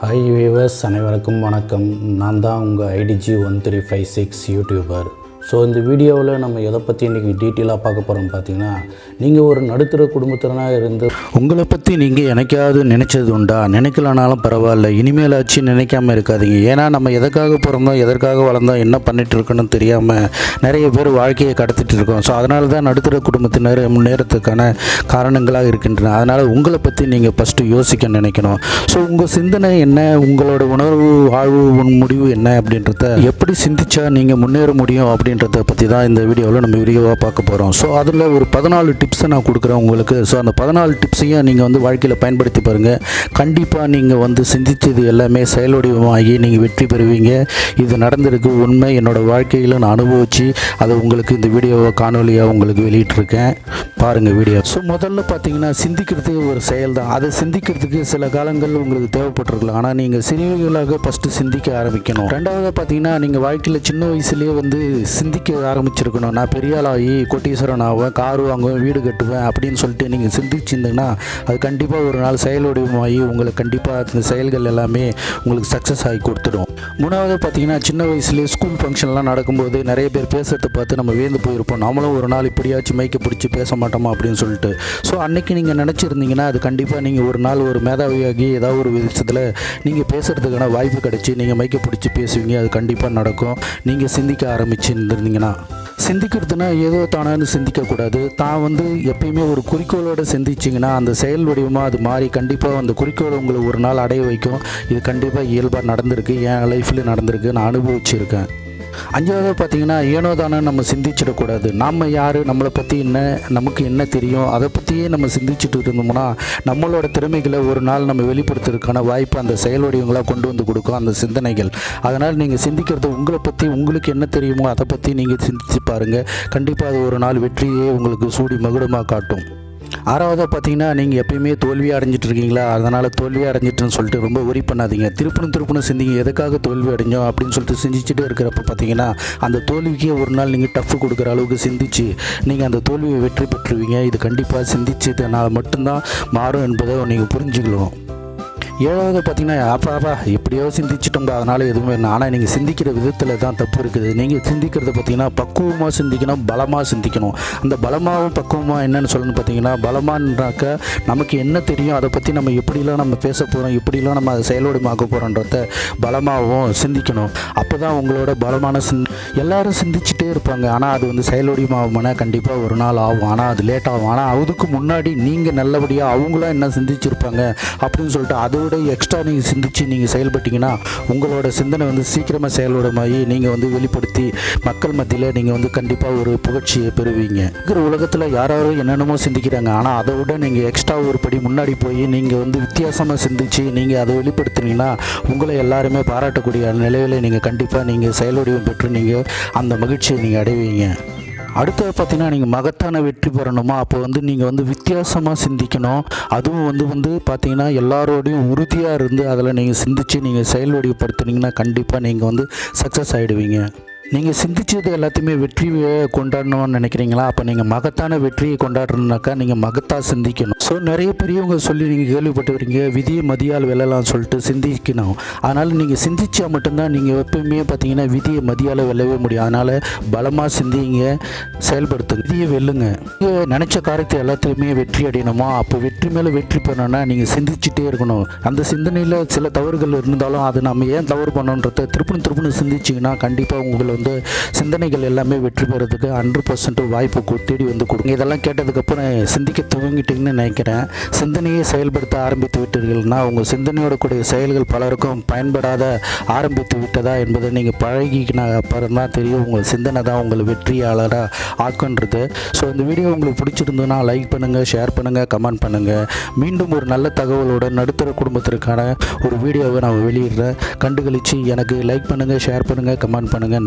Hi viewers அனைவருக்கும் வணக்கம். நான் தான் உங்கள் I D G one three five six YouTuber so இந்த வீடியோவில் நம்ம எதை பற்றி இன்றைக்கி டீட்டெயிலாக பார்க்க போகிறோம் பார்த்தீங்கன்னா நீங்கள் ஒரு நடுத்தர குடும்பத்தினராக இருந்து உங்களை பற்றி நீங்கள் எனக்காவது நினச்சது உண்டா? நினைக்கலனாலும் பரவாயில்ல. இனிமேலாச்சு நினைக்காம இருக்காதீங்க. ஏன்னா நம்ம எதற்காக பிறந்தோம் எதற்காக வளர்ந்தோம் என்ன பண்ணிட்டு இருக்கணும்னு தெரியாமல் நிறைய பேர் வாழ்க்கையை கடத்திட்டு இருக்கோம். ஸோ அதனால தான் நடுத்தர குடும்பத்தினர் முன்னேறத்துக்கான காரணங்களாக இருக்கின்றன. அதனால் உங்களை பற்றி நீங்கள் ஃபஸ்ட்டு யோசிக்க நினைக்கணும். ஸோ உங்கள் சிந்தனை என்ன? உங்களோட உணர்வு வாழ்வு முடிவு என்ன அப்படின்றத எப்படி சிந்திச்சா நீங்கள் முன்னேற முடியும் அப்படின்னு அப்படின்றத பற்றி தான் இந்த வீடியோவில் நம்ம வீடியோவாக பார்க்க போகிறோம் ஸோ அதில் ஒரு பதினாலு டிப்ஸை நான் கொடுக்குறேன் உங்களுக்கு. ஸோ அந்த பதினாலு டிப்ஸையும் நீங்கள் வந்து வாழ்க்கையில் பயன்படுத்தி பாருங்கள் கண்டிப்பாக நீங்கள் வந்து சிந்தித்தது எல்லாமே செயல்வடிவமாகி நீங்கள் வெற்றி பெறுவீங்க. இது நடந்திருக்கு உண்மை. என்னோடய வாழ்க்கையில் நான் அனுபவித்து அதை உங்களுக்கு இந்த வீடியோவை காணொலியாக உங்களுக்கு வெளியிட்டிருக்கேன். பாருங்கள் வீடியோ. ஸோ முதல்ல பார்த்தீங்கன்னா சிந்திக்கிறது ஒரு செயல் தான் அதை சிந்திக்கிறதுக்கு சில காலங்கள் உங்களுக்கு தேவைப்பட்டிருக்கலாம். ஆனால் நீங்கள் சிறியவர்களாக ஃபஸ்ட்டு சிந்திக்க ஆரம்பிக்கணும். ரெண்டாவது பார்த்தீங்கன்னா நீங்கள் வாழ்க்கையில் சின்ன வயசுலேயே வந்து சிந்திக்க ஆரம்பிச்சிருக்கணும். நான் பெரிய ஆளாகி கோட்டீஸ்வரன் ஆவேன் கார் வாங்குவேன் வீடு கட்டுவேன் அப்படின்னு சொல்லிட்டு நீங்கள் சிந்திச்சிருந்தீங்கன்னா அது கண்டிப்பாக ஒரு நாள் செயல் வடிவமாகி உங்களுக்கு கண்டிப்பாக அந்த செயல்கள் எல்லாமே உங்களுக்கு சக்ஸஸ் ஆகி கொடுத்துடும். மூணாவது பார்த்தீங்கன்னா சின்ன வயசுலேயே ஸ்கூல் ஃபங்க்ஷன்லாம் நடக்கும்போது நிறைய பேர் பேசுகிறத பார்த்து நம்ம வேந்து போயிருப்போம். நம்மளும் ஒரு நாள் இப்படியாச்சும் மைக்க பிடிச்சி பேச மாட்டோமா? அப்படின்னு சொல்லிட்டு. ஸோ அன்னைக்கு நீங்கள் நினச்சிருந்தீங்கன்னா அது கண்டிப்பாக நீங்கள் ஒரு நாள் ஒரு மேதாவியாகி ஏதாவது ஒரு விஷயத்தில் நீங்கள் பேசுகிறதுக்கான வாய்ப்பு கிடச்சி நீங்கள் மைக்க பிடிச்சி பேசுவீங்க. அது கண்டிப்பாக நடக்கும். நீங்கள் சிந்திக்க கொண்டிருந்தீங்கன்னா சிந்திக்கிறதுனா ஏதோ தானான்னு சிந்திக்கக்கூடாது தான் வந்து எப்பயுமே ஒரு குறிக்கோளோடு சிந்திச்சிங்கன்னா அந்த செயல் வடிவமாக அது மாறி கண்டிப்பாக அந்த குறிக்கோளை உங்களை ஒரு நாள் அடைய வைக்கும். இது கண்டிப்பாக இயல்பாக நடந்திருக்கு. என் லைஃப்பில் நடந்திருக்கு. நான் அனுபவிச்சிருக்கேன். அஞ்சாவது பார்த்தீங்கன்னா ஏனோ தானே நம்ம சிந்திச்சிடக்கூடாது. நம்ம யார்? நம்மளை பற்றி என்ன? நமக்கு என்ன தெரியும்? அதை பற்றியே நம்ம சிந்திச்சுட்டு இருந்தோம்னா நம்மளோட திறமைகளை ஒரு நாள் நம்ம வெளிப்படுத்துறதுக்கான வாய்ப்பு அந்த செயல் வடிவங்களாக கொண்டு வந்து கொடுக்கும் அந்த சிந்தனைகள். அதனால் நீங்கள் சிந்திக்கிறது உங்களை பற்றி உங்களுக்கு என்ன தெரியுமோ அதை பற்றி நீங்கள் சிந்திச்சு பாருங்கள் கண்டிப்பாக அது ஒரு நாள் வெற்றியே உங்களுக்கு சூடி மகுடமாக காட்டும். ஆறாவதாக பார்த்தீங்கன்னா நீங்கள் எப்பயுமே தோல்வி அடைஞ்சிட்டு இருக்கீங்களா? அதனால் தோல்வி அடைஞ்சிட்டுன்னு சொல்லிட்டு ரொம்ப ஒரி பண்ணாதீங்க. திருப்பணும் திருப்பணும் சிந்திங்க. எதுக்காக தோல்வி அடைஞ்சோம் அப்படின்னு சொல்லிட்டு சிந்திச்சுட்டே இருக்கிறப்ப பார்த்தீங்கன்னா அந்த தோல்விக்கே ஒரு நாள் நீங்கள் டஃப் கொடுக்குற அளவுக்கு சிந்திச்சு நீங்கள் அந்த தோல்வியை வெற்றி பெற்றுவீங்க இது கண்டிப்பாக சிந்திச்சதுனால மட்டும்தான் மாறும் என்பதை நீங்கள் புரிஞ்சுக்கணும். ஏழாவது பார்த்தீங்கன்னா அப்பா அப்பா எப்படியோ சிந்திச்சிட்டோம்டா. அதனால் எதுவுமே இல்லை. ஆனால் நீங்கள் சிந்திக்கிற விதத்தில் தான் தப்பு இருக்குது. நீங்கள் சிந்திக்கிறத பார்த்தீங்கன்னா பக்குவமாக சிந்திக்கணும் பலமாக சிந்திக்கணும். அந்த பலமாகவும் பக்குவமாக என்னென்னு சொல்லணும்னு பார்த்தீங்கன்னா பலமானாக்க நமக்கு என்ன தெரியும் அதை பற்றி நம்ம எப்படிலாம் நம்ம பேச போகிறோம் எப்படிலாம் நம்ம அதை செயல்வடிமாக்க போகிறோன்றத பலமாகவும் சிந்திக்கணும். அப்போ தான் உங்களோட பலமான சிந் எல்லாரும் சிந்திச்சுட்டு இருப்பாங்க ஆனால் அது வந்து செயல்வடிமாகும்னா கண்டிப்பாக ஒரு நாள் ஆகும். ஆனால் அது லேட் ஆகும். ஆனால் அதுக்கு முன்னாடி நீங்கள் நல்லபடியாக அவங்களாம் என்ன சிந்திச்சிருப்பாங்க அப்படின்னு சொல்லிட்டு அதை விட எக்ஸ்ட்ரா நீங்கள் சிந்திச்சு நீங்கள் செயல்பட்டீங்கன்னா உங்களோட சிந்தனை வந்து சீக்கிரமாக செயலோடமாகி நீங்கள் வந்து வெளிப்படுத்தி மக்கள் மத்தியில் நீங்கள் வந்து கண்டிப்பாக ஒரு புகழ்ச்சியை பெறுவீங்க. இருக்கிற உலகத்தில் யாராவது என்னென்னமோ சிந்திக்கிறாங்க. ஆனால் அதை விட நீங்கள் எக்ஸ்ட்ரா ஒரு படி முன்னாடி போய் நீங்கள் வந்து வித்தியாசமாக சிந்திச்சு நீங்கள் அதை வெளிப்படுத்துனீங்கன்னா உங்களை எல்லாருமே பாராட்டக்கூடிய நிலையில் நீங்கள் கண்டிப்பாக நீங்கள் செயல்வடிவம் பெற்று நீங்கள் அந்த மகிழ்ச்சியை நீங்கள் அடைவீங்க. அடுத்தது பார்த்தீங்கன்னா நீங்கள் மகத்தான வெற்றி பெறணுமா? அப்போ வந்து நீங்கள் வந்து வித்தியாசமாக சிந்திக்கணும். அதுவும் வந்து வந்து பார்த்தீங்கன்னா எல்லாரோடையும் உறுதியாக இருந்து அதில் நீங்கள் சிந்திச்சு நீங்கள் செயல்வடிப்படுத்துனீங்கன்னா கண்டிப்பாக நீங்கள் வந்து சக்ஸஸ் ஆகிடுவீங்க நீங்கள் சிந்திச்சது எல்லாத்தையுமே வெற்றி கொண்டாடணும்னு நினைக்கிறீங்களா? அப்போ நீங்கள் மகத்தான வெற்றியை கொண்டாடணுனாக்கா நீங்கள் மகத்தாக சிந்திக்கணும். ஸோ நிறைய பெரியவங்க சொல்லி நீங்கள் கேள்விப்பட்டு வரீங்க விதியை மதியால் வெல்லலாம் சொல்லிட்டு சிந்திக்கணும். அதனால் நீங்கள் சிந்திச்சா மட்டும்தான் நீங்கள் எப்பயுமே பார்த்தீங்கன்னா விதியை மதியால் வெல்லவே முடியும். அதனால் பலமாக சிந்திங்க செயல்படுத்துங்க. விதியை வெல்லுங்க. நீங்கள் நினச்ச காரியத்தை எல்லாத்தையுமே வெற்றி அடையணுமா? அப்போ வெற்றி மேலே வெற்றி பெறணும்னா நீங்கள் சிந்திச்சுட்டே இருக்கணும். அந்த சிந்தனையில் சில தவறுகள் இருந்தாலும் அது நம்ம ஏன் தவறு பண்ணோன்றத திருப்பணி திருப்பணி சிந்திச்சிங்கன்னா கண்டிப்பாக உங்களை வந்து சிந்தனைகள் எல்லாமே வெற்றி பெறதுக்கு ஹண்ட்ரட் பர்சன்ட் வாய்ப்பு தேடி வந்து கொடுங்க. இதெல்லாம் கேட்டதுக்கப்புறம் சிந்திக்க துவங்கிட்டீங்கன்னு நினைக்கிறேன். சிந்தனையை செயல்படுத்த ஆரம்பித்து விட்டீர்கள்னா உங்கள் சிந்தனையோட கூடிய செயல்கள் பலருக்கும் பயன்படாத ஆரம்பித்து விட்டதா என்பதை நீங்கள் பழகிக்கின அப்புறம் தான் தெரியும். உங்கள் சிந்தனை தான் உங்களை வெற்றியாளராக ஆக்குன்றது. ஸோ இந்த வீடியோ உங்களுக்கு பிடிச்சிருந்ததுன்னா லைக் பண்ணுங்கள் ஷேர் பண்ணுங்கள் கமெண்ட் பண்ணுங்கள் மீண்டும் ஒரு நல்ல தகவலோட நடுத்தர குடும்பத்திற்கான ஒரு வீடியோவை நான் வெளியிடுறேன். கண்டுகளிச்சு எனக்கு லைக் பண்ணுங்கள் ஷேர் பண்ணுங்கள் கமெண்ட் பண்ணுங்கள்